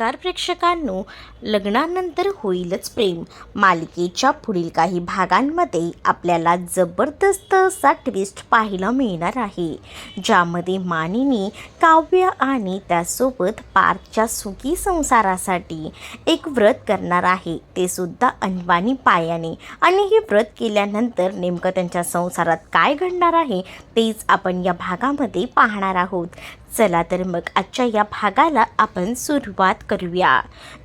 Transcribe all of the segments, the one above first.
नमस्कार प्रेक्षकांनो. लग्नानंतर होईलच प्रेम. मालिकेच्या पुढील काही भागांमध्ये आपल्याला जबरदस्त असा ट्विस्ट पाहायला मिळणार आहे. ज्यामध्ये मानिनी काव्य आणि त्यासोबत पार्थच्या सुखी संसारासाठी एक व्रत करणार आहे. ते सुद्धा अनवाणी पायाने. आणि हे व्रत केल्यानंतर नेमकं त्यांच्या संसारात काय घडणार आहे तेच आपण या भागामध्ये पाहणार आहोत. चला तर मग आजच्या या भागाला आपण सुरुवात करूया.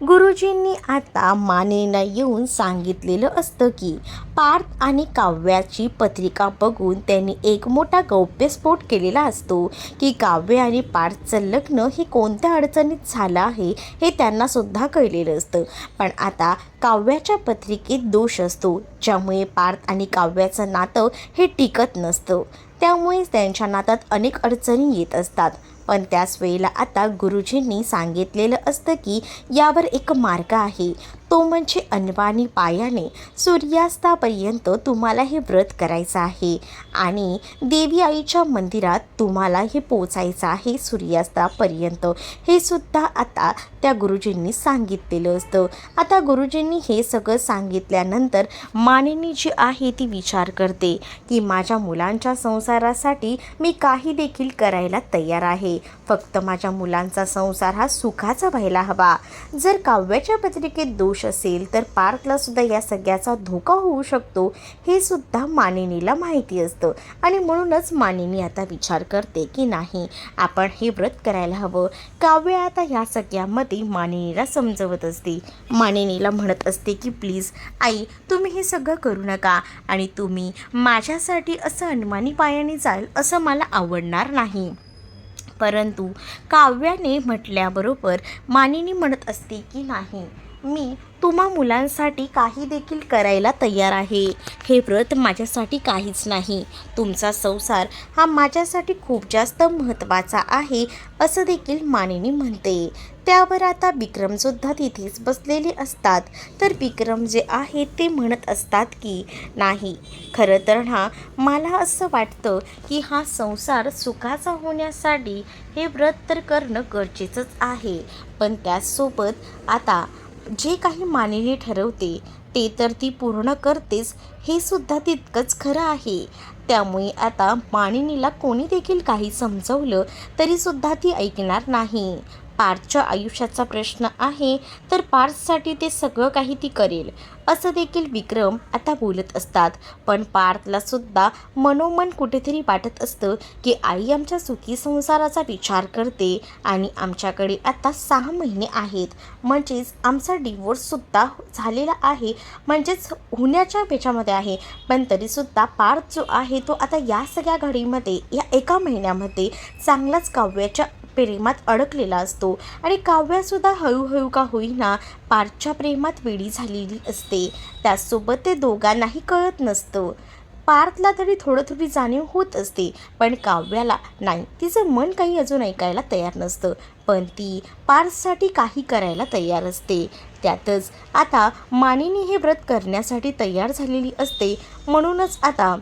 गुरुजींनी आता मानेनं येऊन सांगितलेलं असतं की पार्थ आणि काव्याची पत्रिका बघून त्यांनी एक मोठा गौप्यस्फोट केलेला असतो की काव्य आणि पार्थचं लग्न हे कोणत्या अडचणीत झालं आहे हे त्यांनासुद्धा कळलेलं असतं. पण आता काव्याच्या पत्रिकेत दोष असतो ज्यामुळे पार्थ आणि काव्याचं नातं हे टिकत नसतं. त्यामुळे त्यांच्या नातात अनेक अडचणी येत असतात. पण त्याच वेळेला आता गुरुजींनी सांगितलेलं असतं की यावर एक मार्ग आहे. तो म्हणजे अनवाणी पायाने सूर्यास्तापर्यंत तुम्हाला हे व्रत करायचं आहे आणि देवी आईच्या मंदिरात तुम्हाला हे पोचायचं आहे सूर्यास्तापर्यंत. हे सुद्धा आता त्या गुरुजींनी सांगितलेलं असतं. आता गुरुजींनी हे सगळं सांगितल्यानंतर मानिनी जी आहे ती विचार करते की माझ्या मुलांच्या संसारासाठी मी काही देखील करायला तयार आहे. फक्त माझ्या मुलांचा संसार हा सुखाचा व्हायला हवा. जर काव्याच्या पत्रिकेत दोष असेल तर पार्थला सुद्धा या सगळ्याचा धोका होऊ शकतो हे सुद्धा मानिनीला माहिती असतं. आणि म्हणूनच मानिनी आता विचार करते की नाही आपण हे व्रत करायला हवं. काव्य आता ह्या सगळ्यामध्ये मानिनीला समजवत असते. मानिनीला म्हणत असते की प्लीज आई तुम्ही हे सगळं करू नका. आणि तुम्ही माझ्यासाठी असं अनमानी पायाने जाल असं मला आवडणार नाही. परंतु काव्याने म्हटल्याबरोबर मानिनी म्हणत असते की नाही मी तुम्हा मुलांसाठी काही देखील करायला तयार आहे. हे व्रत माझ्यासाठी काहीच नाही. तुमचा संसार हा माझ्यासाठी खूप जास्त महत्त्वाचा आहे असं देखील मानिनी म्हणते. त्यावर आता विक्रमसुद्धा तिथेच बसलेले असतात. तर विक्रम जे आहे ते म्हणत असतात की नाही खरं तर हा मला असं वाटतं की हा संसार सुखाचा होण्यासाठी हे व्रत तर करणं गरजेचंच आहे. पण त्याचसोबत आता जे काही मानिनी ठरवते ते तर ती पूर्ण करतेच हे सुद्धा तितकंच खरं आहे. त्यामुळे आता मानिनीला कोणी देखील काही समजवलं तरीसुद्धा ती ऐकणार नाही. पार्थच्या आयुष्याचा प्रश्न आहे तर पार्थसाठी ते सगळं काही ती करेल. असं देखील विक्रम आता बोलत असतात. पण पार्थला सुद्धा मनोमन कुठेतरी वाटत असतं की आई आमच्या सुखी संसाराचा विचार करते आणि आमच्याकडे आता सहा महिने आहेत. म्हणजेच आमचा डिवोर्ससुद्धा झालेला आहे. म्हणजेच होण्याच्या पेच्यामध्ये आहे. पण तरीसुद्धा पार्थ जो आहे तो आता या सगळ्या घडीमध्ये या एका महिन्यामध्ये चांगलाच काव्याच्या प्रेमात अडकलेला असतो आणि काव्यासुद्धा हळूहळू का होईना पारच्या प्रेमात वेडी झालेली असते. त्याचसोबत ते दोघांनाही कळत नसतं. पार्थला तरी थोडं थोडी जाणीव होत असते पण काव्याला नाही. तिचं मन काही अजून ऐकायला तयार नसतं पण ती पार्थसाठी काही करायला तयार असते. त्यातच आता मानिनी हे व्रत करण्यासाठी तयार झालेली असते म्हणूनच आता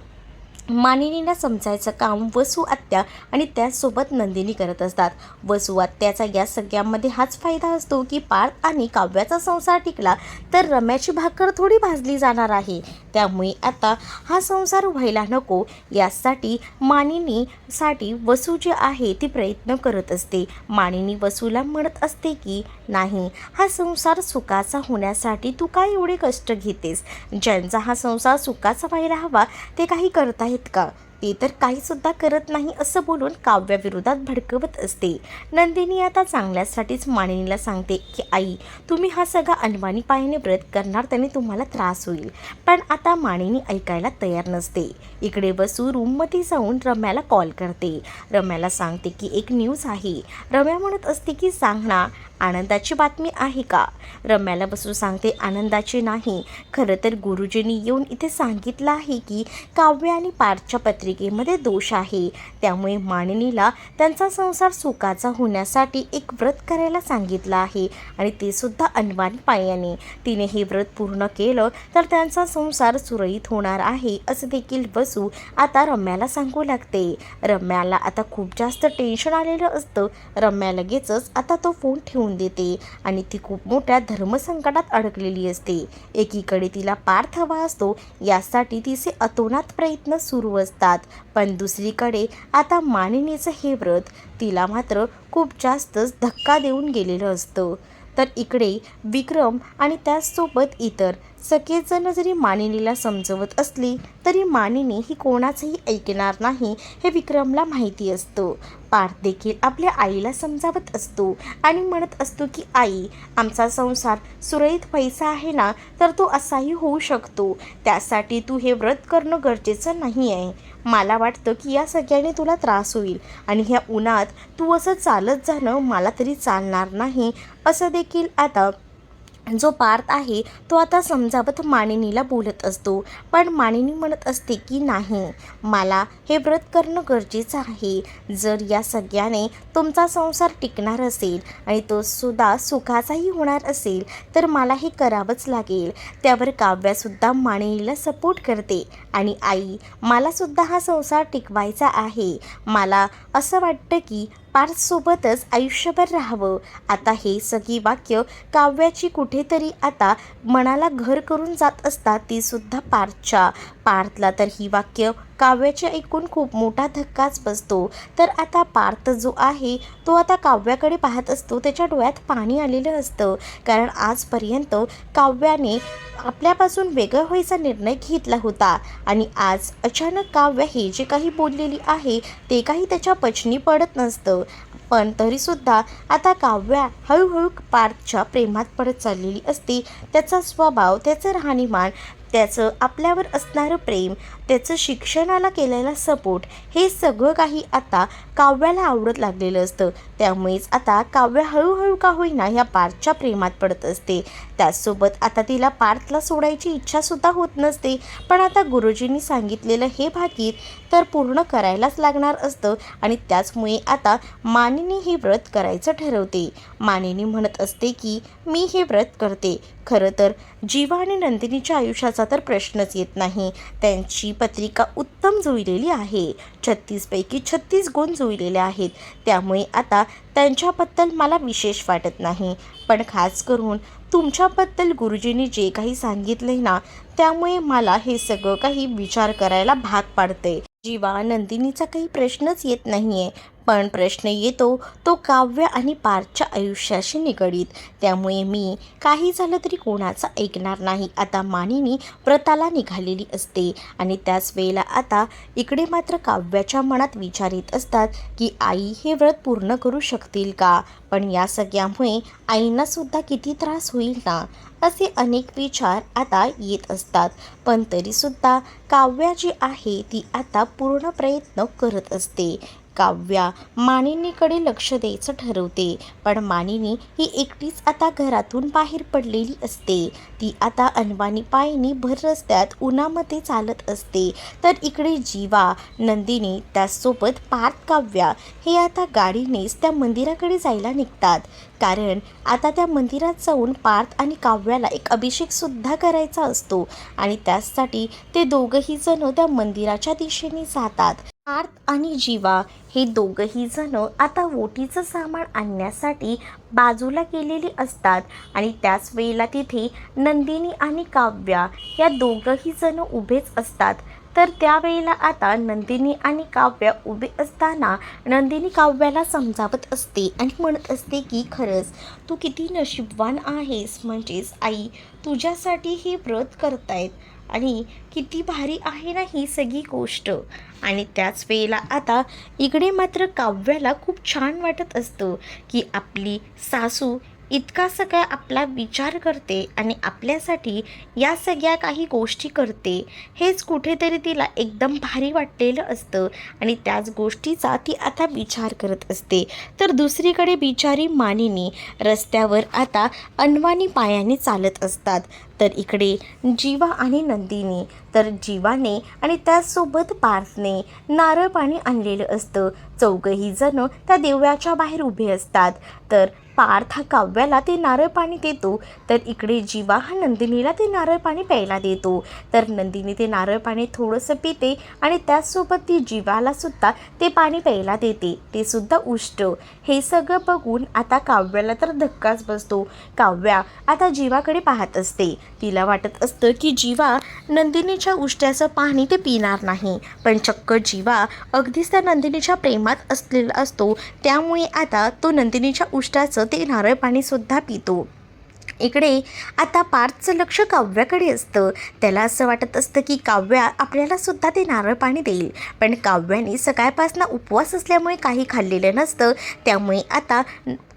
मानिनीला समजायचं काम वसू आत्या आणि त्याचसोबत नंदिनी करत असतात. वसू आत्याचा या सगळ्यामध्ये हाच फायदा असतो की पार्थ आणि काव्याचा संसार टिकला तर रम्याची भाकर थोडी भाजली जाणार आहे. त्यामुळे आता हा संसार व्हायला नको. यासाठी मानिनीसाठी वसू जी आहे ती प्रयत्न करत असते. मानिनी वसूला म्हणत असते की नाही हा संसार सुखाचा होण्यासाठी तू काय एवढे कष्ट घेतेस? ज्यांचा हा संसार सुखाचा व्हायला हवा ते काही करत आहेत का? ते तर काहीसुद्धा करत नाही असं बोलून काव्याविरोधात भडकवत असते. नंदिनी आता चांगल्यासाठीच मानिनीला सांगते की आई तुम्ही हा सगळा अनवाणी पायाने व्रत करणार त्याने तुम्हाला त्रास होईल. पण आता मानिनी ऐकायला तयार नसते. इकडे बसू रूममध्ये जाऊन रम्याला कॉल करते. रम्याला सांगते की एक न्यूज आहे. रम्या म्हणत असते की सांग ना आनंदाची बातमी आहे का? रम्याला बसून सांगते आनंदाची नाही. खरं तर गुरुजींनी येऊन इथे सांगितलं आहे की काव्य आणि पारच्या पत्रिका पत्रिकेमध्ये दोष आहे. त्यामुळे मानिनीला त्यांचा संसार सुखाचा होण्यासाठी एक व्रत करायला सांगितलं आहे आणि ते सुद्धा अनवाणी पायाने. तिने हे व्रत पूर्ण केलं तर त्यांचा संसार सुरळीत होणार आहे असं देखील बसू आता रम्याला सांगू लागते. रम्याला आता खूप जास्त टेन्शन आलेलं असतं. रम्या लगेचच आता तो फोन ठेवून देते आणि ती खूप मोठ्या धर्मसंकटात अडकलेली असते. एकीकडे तिला पार्थ हवा असतो यासाठी तिचे अतोनात प्रयत्न सुरू असतात. पण दुसरीकडे आता मानिनीचं हे व्रत तिला मात्र खूप जास्तच धक्का देऊन गेलेलं असतं. तर इकडे विक्रम आणि त्याचसोबत इतर सगळेजण जरी मानिनीला समजवत असली तरी मानिनी ही कोणाचंही ऐकणार नाही हे विक्रमला माहिती असतं. पार्थ देखील आपल्या आईला समजावत असतो आणि म्हणत असतो की आई आमचा संसार सुरळीत पैसा आहे ना तर तो असाही होऊ शकतो. त्यासाठी तू हे व्रत करणं गरजेचं नाही आहे मला वाटतं की या सगळ्याने तुला त्रास होईल आणि ह्या उन्हात तू असं चालत जाणं मला तरी चालणार नाही. असं देखील आता जो पार्थ आहे तो आता समजावत मानिनीला बोलत असतो. पण मानिनी म्हणत असते की नाही मला हे व्रत करणं गरजेचं आहे. जर या सगळ्याने तुमचा संसार टिकणार असेल आणि तो सुद्धा सुखाचाही होणार असेल तर मला हे करावंच लागेल. त्यावर काव्यासुद्धा मानिनीला सपोर्ट करते. आणि आई मलासुद्धा हा संसार टिकवायचा आहे. मला असं वाटतं की पार्थसोबतच आयुष्यभर राहावं. आता हे सगळी वाक्य काव्याची कुठेतरी आता मनाला घर करून जात असतात ती सुद्धा पार्थच्या पार्थला तर ही वाक्य काव्याचे ऐकून खूप मोठा धक्काच बसतो. तर आता पार्थ जो आहे तो आता काव्याकडे पाहत असतो. त्याच्या डोळ्यात पाणी आलेलं असतं. कारण आजपर्यंत काव्याने आपल्यापासून वेगळं व्हायचा निर्णय घेतला होता. आणि आज अचानक काव्य हे जे काही बोललेली आहे ते काही त्याच्या पचनी पडत नसतं. पण तरीसुद्धा आता काव्या हळूहळू पार्थच्या प्रेमात पडत चाललेली असते. त्याचा स्वभाव त्याचं राहणीमान त्याचं आपल्यावर असणारं प्रेम त्याचं शिक्षणाला केलेला सपोर्ट हे सगळं काही आता काव्याला आवडत लागलेलं असतं. त्यामुळेच आता काव्य हळूहळू का होईना ह्या पार्थच्या प्रेमात पडत असते. त्याचसोबत आता तिला पार्थला सोडायची इच्छासुद्धा होत नसते. पण आता गुरुजींनी सांगितलेलं हे भाकीत तर पूर्ण करायलाच लागणार असतं आणि त्याचमुळे आता मानिनी हे व्रत करायचं ठरवते. मानिनी म्हणत असते की मी हे व्रत करते. खरं तर जीवा आणि नंदिनीच्या आयुष्याचा तर प्रश्नच येत नाही. त्यांची पत्रिका उत्तम जुळलेली आहे. छत्तीसपैकी छत्तीस गुण जुळलेले आहेत. त्यामुळे आता त्यांच्याबद्दल मला विशेष वाटत नाही. पण खास करून तुमच्याबद्दल गुरुजींनी जे काही सांगितले ना त्यामुळे मला हे सगळं काही विचार करायला भाग पाडते जीवा नंदिनीचा काही प्रश्नच येत नाही आहे पण प्रश्न येतो तो काव्य आणि पार्थच्या आयुष्याशी निगडीत. त्यामुळे मी काही झालं तरी कोणाचं ऐकणार नाही. आता मानिनी व्रताला निघालेली असते आणि त्याच वेळेला आता इकडे मात्र काव्याच्या मनात विचार येत असतात की आई हे व्रत पूर्ण करू शकतील का? पण या सगळ्यामुळे आईंनासुद्धा किती त्रास होईल ना? असे अनेक विचार आता येत असतात. पण तरीसुद्धा काव्या जी आहे ती आता पूर्ण प्रयत्न करत असते. काव्या मानिनीकडे लक्ष द्यायचं ठरवते. पण मानिनी ही एकटीच आता घरातून बाहेर पडलेली असते. ती आता अनवाणी पायनी भर रस्त्यात उन्हामध्ये चालत असते. तर इकडे जीवा नंदिनी त्याचसोबत पार्थ काव्या हे आता गाडीनेच त्या मंदिराकडे जायला निघतात. कारण आता त्या मंदिरात जाऊन पार्थ आणि काव्याला एक अभिषेकसुद्धा करायचा असतो. आणि त्यासाठी ते दोघंही जण त्या मंदिराच्या दिशेने जातात. पार्थ आणि जीवा हे दोघंही जण आता ओटीचं सामान आणण्यासाठी बाजूला गेलेली असतात आणि त्याच वेळेला तिथे नंदिनी आणि काव्या या दोघंही जण उभेच असतात. तर त्यावेळेला आता नंदिनी आणि काव्य उभे असताना नंदिनी काव्याला समजावत असते आणि म्हणत असते की खरंच तू किती नशीबवान आहेस म्हणजेच आई तुझ्यासाठी हे व्रत करतायत. आणि किती भारी आहे ना ही सगळी गोष्ट. आणि त्याच वेळेला आता इकडे मात्र काव्याला खूप छान वाटत असतं की आपली सासू इतका सगळा आपला विचार करते आणि आपल्यासाठी या सगळ्या काही गोष्टी करते. हेच कुठेतरी तिला एकदम भारी वाटलेलं असतं आणि त्याच गोष्टीचा ती आता विचार करत असते. तर दुसरीकडे बिचारी मानिनी रस्त्यावर आता अनवानी पायाने चालत असतात. तर इकडे जीवा आणि नंदिनी तर जीवाने आणि त्याचसोबत पार्थने नारळ पाणी आणलेलं असतं. चौघही जण त्या देवळाच्या बाहेर उभे असतात. तर पार्थ हा काव्याला ते नारळ पाणी देतो. तर इकडे जीवा हा नंदिनीला ते नारळ पाणी प्यायला देतो. तर नंदिनी ते नारळ पाणी थोडंसं पिते आणि त्याचसोबत ती जीवाला सुद्धा ते पाणी प्यायला देते. ते सुद्धा उष्ट. हे सगळं बघून आता काव्याला तर धक्काच बसतो. काव्या आता जीवाकडे पाहत असते. तिला वाटत असतं की जीवा नंदिनीच्या उष्ट्याचं पाणी ते पिणार नाही. पण चक्क जीवा अगदीच त्या नंदिनीच्या प्रेमात असलेला असतो. त्यामुळे आता तो नंदिनीच्या उष्ट्याचं ते नारळ पाणीसुद्धा पितो. इकडे आता पार्थचं लक्ष काव्याकडे असतं. त्याला असं वाटत असतं की काव्या आपल्याला सुद्धा ते नारळ पाणी देईल. पण काव्याने सकाळपासून उपवास असल्यामुळे काही खाल्लेलं नसतं. त्यामुळे आता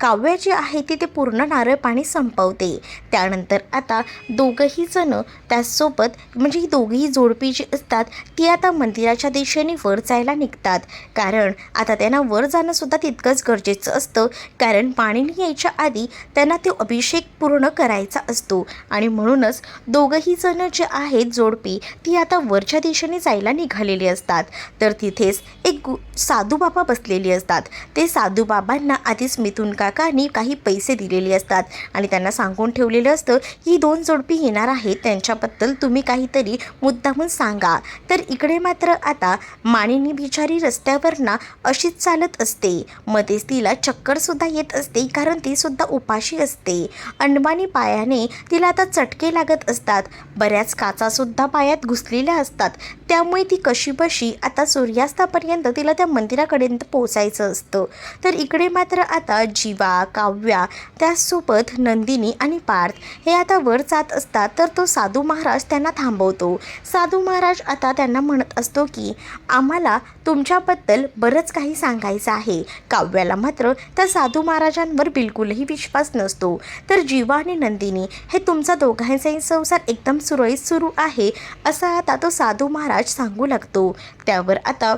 काव्या जी आहे ती ते पूर्ण नारळ पाणी संपवते. त्यानंतर आता दोघंही जण त्याचसोबत म्हणजे ही दोघीही जोडपी जी असतात ती आता मंदिराच्या दिशेने वर जायला निघतात. कारण आता त्यांना वर जाणंसुद्धा तितकंच गरजेचं असतं. कारण पाणी यायच्या आधी त्यांना ते अभिषेक पूर्ण करायचा असतो. आणि म्हणूनच दोघंही जण जे आहेत जोडपी ती आता वरच्या दिशेने जायला निघालेली असतात. तर तिथेच एक गु साधू बाबा बसलेले असतात. ते साधू बाबांना आधीच मिथून का काकांनी काही पैसे दिलेले असतात आणि त्यांना सांगून ठेवलेलं असतं ही दोन जोडपी येणार आहेत त्यांच्याबद्दल तुम्ही काहीतरी मुद्दामून सांगा. तर इकडे मात्र आता माणिनी बिचारी रस्त्यावर ना अशीच चालत असते. मध्येच तिला चक्करसुद्धा येत असते कारण ती सुद्धा उपाशी असते. अंडमानी पायाने तिला आता चटके लागत असतात. बऱ्याच काचासुद्धा पायात घुसलेल्या असतात. त्यामुळे ती कशी बशी आता सूर्यास्तापर्यंत तिला त्या मंदिराकडे पोचायचं असतं. तर इकडे मात्र आता जी जीवा काव्या त्याचसोबत नंदिनी आणि पार्थ हे आता वर जात असतात तर तो साधू महाराज त्यांना थांबवतो. साधू महाराज आता त्यांना म्हणत असतो की आम्हाला तुमच्याबद्दल बरंच काही सांगायचं आहे. काव्याला मात्र त्या साधू महाराजांवर बिलकुलही विश्वास नसतो. तर जीवा आणि नंदिनी हे तुमचा दोघांचाही संसार एकदम सुरळीत सुरू आहे असा आता तो साधू महाराज सांगू लागतो. त्यावर आता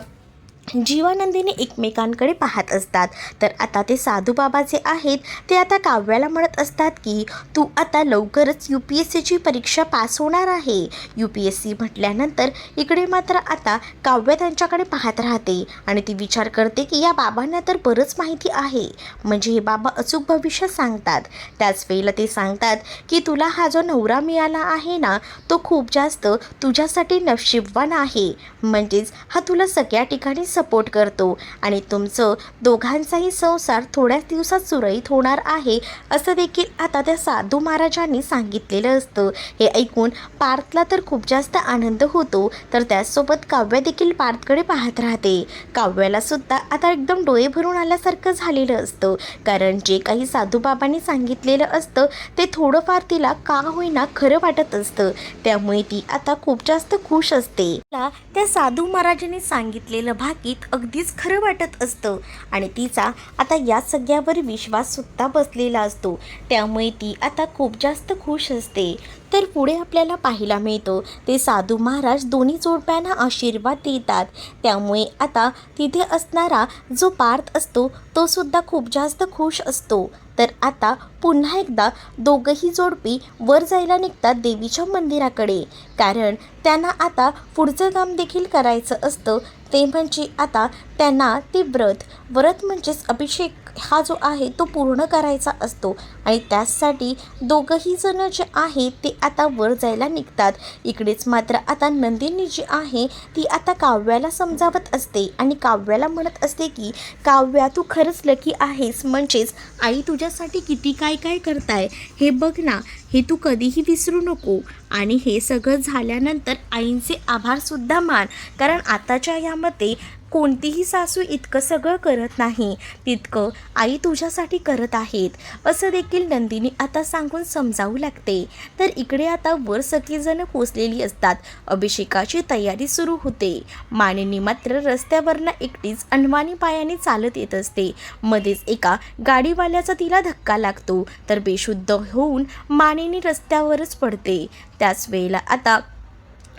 जीवानंदीने एकमेकांकडे पाहत असतात. तर आता ते साधू बाबा जे आहेत ते आता काव्याला म्हणत असतात की तू आता लवकरच यू पी एस सीची परीक्षा पास होणार आहे. यू पी एस सी म्हटल्यानंतर इकडे मात्र आता काव्य त्यांच्याकडे पाहत राहते आणि ती विचार करते की या बाबांना तर बरंच माहिती आहे. म्हणजे हे बाबा अचूक भविष्य सांगतात. त्याच वेळेला ते सांगतात की तुला हा जो नवरा मिळाला आहे ना तो खूप जास्त तुझ्यासाठी नशिबवान आहे. म्हणजेच हा तुला सगळ्या ठिकाणी सपोर्ट करतो. आणि तुमचं दोघांचाही संसार थोड्याच दिवसात सुरळीत होणार आहे असं देखील आता त्या साधू महाराजांनी सांगितलेलं असतं. हे ऐकून पार्थला तर खूप जास्त आनंद होतो तर त्याचसोबत काव्य देखील पार्थकडे पाहत राहते. काव्याला सुद्धा आता एकदम डोळे भरून आल्यासारखं झालेलं असतं कारण जे काही साधूबाबांनी सांगितलेलं असतं ते थोडंफार तिला का होईना खरं वाटत असतं. त्यामुळे ती आता खूप जास्त खुश असते. तिला त्या साधू महाराजांनी सांगितलेलं भाग्य भाकीत अगदीच खरं वाटत असतं. आणि तिचा आता या सगळ्यावर विश्वाससुद्धा बसलेला असतो. त्यामुळे ती आता खूप जास्त खुश असते. तर पुढे आपल्याला पाहायला मिळतं ते साधू महाराज दोन्ही जोडप्यांना आशीर्वाद देतात. त्यामुळे आता तिथे असणारा जो पार्थ असतो तो सुद्धा खूप जास्त खुश असतो. तर आता पुन्हा एकदा दोघंही जोडपी वर जायला निघतात देवीच्या मंदिराकडे. कारण त्यांना आता पुढचं काम देखील करायचं असतं ते म्हणजे आता त्यांना ते व्रत व्रत म्हणजेच अभिषेक हा जो आहे तो पूर्ण करायचा असतो. आणि त्याचसाठी दोघंही जणं जे आहे ते आता वर जायला निघतात. इकडेच मात्र आता नंदिनी जी आहे ती आता काव्याला समजावत असते आणि काव्याला म्हणत असते की काव्या तू खरंच लकी आहेस. म्हणजेच आई तुझ्यासाठी किती काय काय करताय. हे बघ ना हे तू कधीही विसरू नको. आणि हे सगळं झाल्यानंतर आईंचे आभारसुद्धा मान. कारण आताच्या यामध्ये कोणतीही सासू इतकं सगळं करत नाही तितकं आई तुझ्यासाठी करत आहेत असं देखील नंदिनी आता सांगून समजावू लागते. तर इकडे आता वर सगळीजणं पोचलेली असतात. अभिषेकाची तयारी सुरू होते. मानिनी मात्र रस्त्यावरनं एकटीच अनवाणी पायाने चालत येत असते. मध्येच एका गाडीवाल्याचा तिला धक्का लागतो. तर बेशुद्ध होऊन मानिनी रस्त्यावरच पडते. त्याच वेळेला आता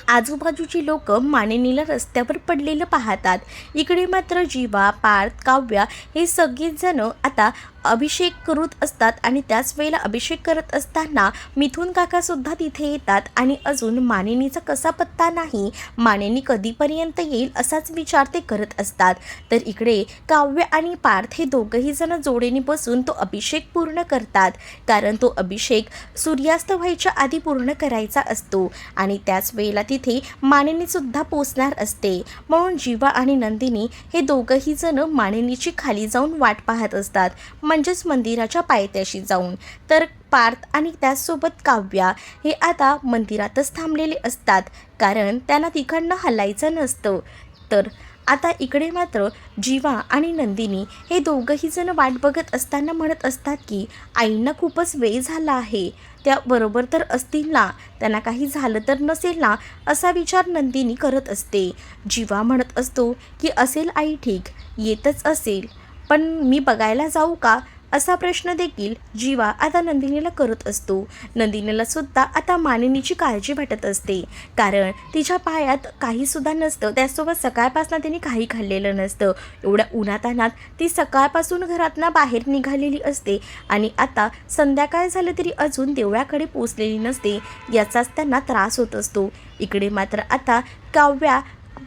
आजूबाजूची लोक मानिनीला रस्त्यावर पडलेलं पाहतात. इकडे मात्र जीवा पार्थ काव्या हे सगळेजण आता अभिषेक करत असतात आणि त्याच वेळेला अभिषेक करत असताना मिथून काकासुद्धा तिथे येतात आणि अजून मानिनीचा कसा पत्ता नाही मानिनी कधीपर्यंत येईल असाच विचार ते करत असतात. तर इकडे काव्य आणि पार्थ हे दोघंही जण जोडीने बसून तो अभिषेक पूर्ण करतात. कारण तो अभिषेक सूर्यास्त व्हायच्या आधी पूर्ण करायचा असतो आणि त्याच वेळेला तिथे मानिनीसुद्धा पोचणार असते. म्हणून जीवा आणि नंदिनी हे दोघंही जण मानिनीची खाली जाऊन वाट पाहत असतात. म्हणजेच मंदिराच्या पायथ्याशी जाऊन. तर पार्थ आणि त्याचसोबत काव्या हे आता मंदिरातच थांबलेले असतात. कारण त्यांना तिकडनं हलायचं नसतं. तर आता इकडे मात्र जीवा आणि नंदिनी हे दोघंही जण वाट बघत असताना म्हणत असतात की आईंना खूपच वेळ झाला आहे. त्या बरोबर तर असतील ना? त्यांना काही झालं तर नसेल ना? असा विचार नंदिनी करत असते. जीवा म्हणत असतो की असेल आई ठीक. येतच असेल. पण मी बघायला जाऊ का? असा प्रश्न देखील जीवा आता नंदिनीला करत असतो. नंदिनीला सुद्धा आता मानिनीची काळजी वाटत असते. कारण तिच्या पायात काहीसुद्धा नसतं. त्यासोबत सकाळपासून तिने काही खाल्लेलं नसतं. एवढ्या उन्हातानात ती सकाळपासून घरातनं बाहेर निघालेली असते आणि आता संध्याकाळ झालं तरी अजून देवळाकडे पोचलेली नसते. याचाच त्यांना त्रास होत असतो. इकडे मात्र आता काव्या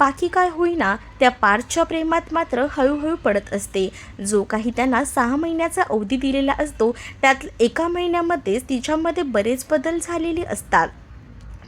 बाकी काय होईना त्या पार्थच्या प्रेमात मात्र हळूहळू पडत असते. जो काही त्यांना सहा महिन्याचा अवधी दिलेला असतो त्यात एका महिन्यामध्येच तिच्यामध्ये बरेच बदल झालेले असतात.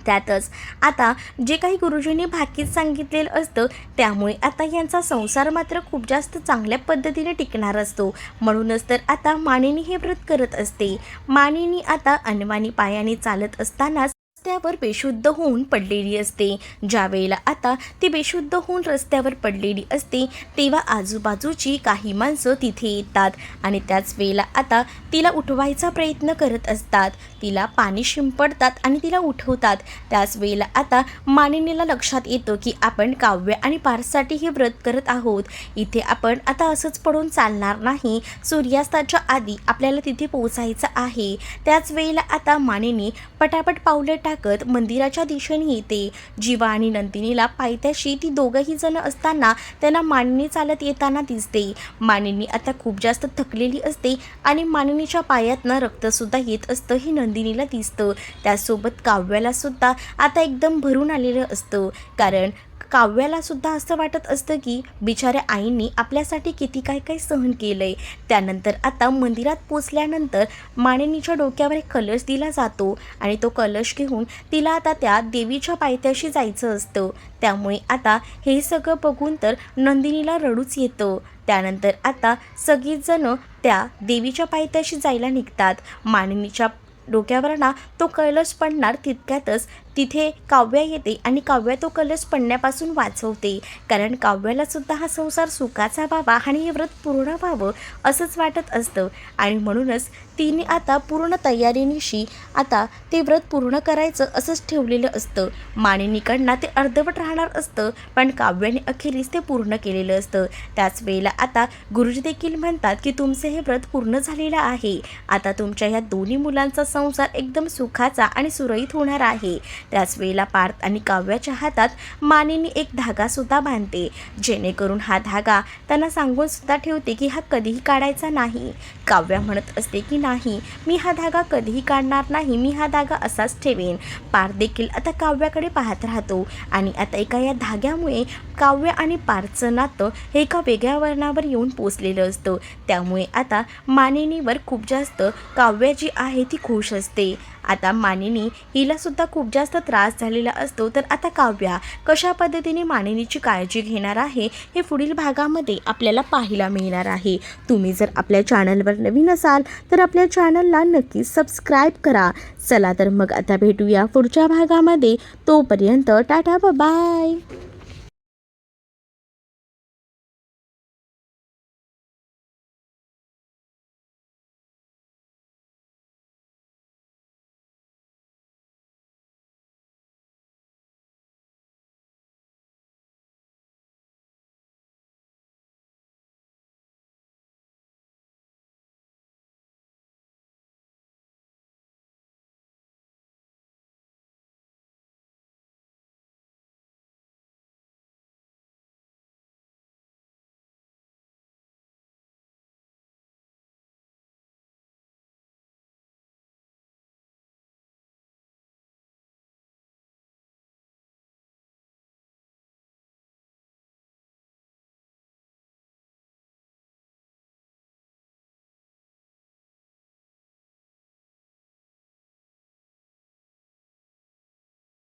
त्यातच आता जे काही गुरुजींनी भाकीत सांगितलेलं असतं त्यामुळे आता यांचा संसार मात्र खूप जास्त चांगल्या पद्धतीने टिकणार असतो. म्हणूनच तर आता मानिनी हे व्रत करत असते. मानिनी आता अनवानी पायाने चालत असतानाच रस्त्यावर बेशुद्ध होऊन पडलेली असते. ज्यावेळेला आता ती बेशुद्ध होऊन रस्त्यावर पडलेली असते तेव्हा आजूबाजूची काही माणसं तिथे येतात आणि त्याच वेळेला आता तिला उठवायचा प्रयत्न करत असतात. तिला पाणी शिंपडतात आणि तिला उठवतात. त्याच वेळेला आता मानिनीला लक्षात येतं की आपण काव्य आणि पारसाठी हे व्रत करत आहोत. इथे आपण आता असंच पडून चालणार नाही. सूर्यास्ताच्या आधी आपल्याला तिथे पोचायचं आहे. त्याच वेळेला आता मानिनी पटापट पावलं टाक टाकत मंदिराच्या दिशेने येते जीवा आणि नंदिनीला पायथ्याशी ती दोघंही जण असताना त्यांना मानिनी चालत येताना दिसते. मानिनी आता खूप जास्त थकलेली असते आणि मानिनीच्या पायातनं रक्तसुद्धा येत असतं हे नंदिनीला दिसतं. त्यासोबत काव्याला सुद्धा आता एकदम भरून आलेलं असतं. कारण काव्याला सुद्धा असं वाटत असतं की बिचाऱ्या आईंनी आपल्यासाठी किती काय काय सहन केलं आहे त्यानंतर आता मंदिरात पोचल्यानंतर मानिनीच्या डोक्यावर एक कलश दिला जातो आणि तो कलश घेऊन तिला आता त्या देवीच्या पायथ्याशी जायचं असतं. त्यामुळे आता हे सगळं बघून तर नंदिनीला रडूच येतं. त्यानंतर आता सगळीजणं त्या देवीच्या पायथ्याशी जायला निघतात. मानिनीच्या डोक्यावर ना तो कलश पडणार तितक्यातच तिथे काव्या येते आणि काव्या तो कलश पडण्यापासून वाचवते. कारण काव्याला सुद्धा हा संसार सुखाचा व्हावा आणि हे व्रत पूर्ण व्हावं असंच वाटत असतं. आणि म्हणूनच तिने आता पूर्ण तयारीनिशी आता ते व्रत पूर्ण करायचं असंच ठेवलेलं असतं. मानिनीकडनं ते अर्धवट राहणार असतं पण काव्याने अखेरीस ते पूर्ण केलेलं असतं. त्याच वेळेला आता गुरुजी देखील म्हणतात की तुमचं हे व्रत पूर्ण झालेलं आहे. आता तुमच्या ह्या दोन्ही मुलांचा संसार एकदम सुखाचा आणि सुरळीत होणार आहे. त्याच वेळेला पार्थ आणि काव्याच्या हातात मानिनी एक धागासुद्धा बांधते. जेणेकरून हा धागा त्यांना सांगून सुद्धा ठेवते की हा कधीही काढायचा नाही. काव्या म्हणत असते की नाही मी हा धागा कधीही काढणार नाही मी हा धागा असाच ठेवेन. पार्थ देखील आता काव्याकडे पाहत राहतो आणि आता एका या धाग्यामुळे काव्य आणि पार्थचं नातं हे एका वेगळ्या वर्णावर येऊन पोचलेलं असतं. त्यामुळे आता मानिनीवर खूप जास्त काव्य जी आहे ती खुश असते. आता मानिनी हिला सुद्धा खूप जास्त त्रास झालेला असतो तर आता काव्या कशा पद्धतीने मानिनीची काळजी घेणार आहे हे पुढील भागामध्ये आपल्याला पाहायला मिळणार आहे. तुम्ही जर आपल्या चॅनलवर नवीन असाल तर आपल्या चॅनलला नक्कीच सबस्क्राईब करा. चला तर मग आता भेटूया पुढच्या भागामध्ये. तोपर्यंत टाटा बाय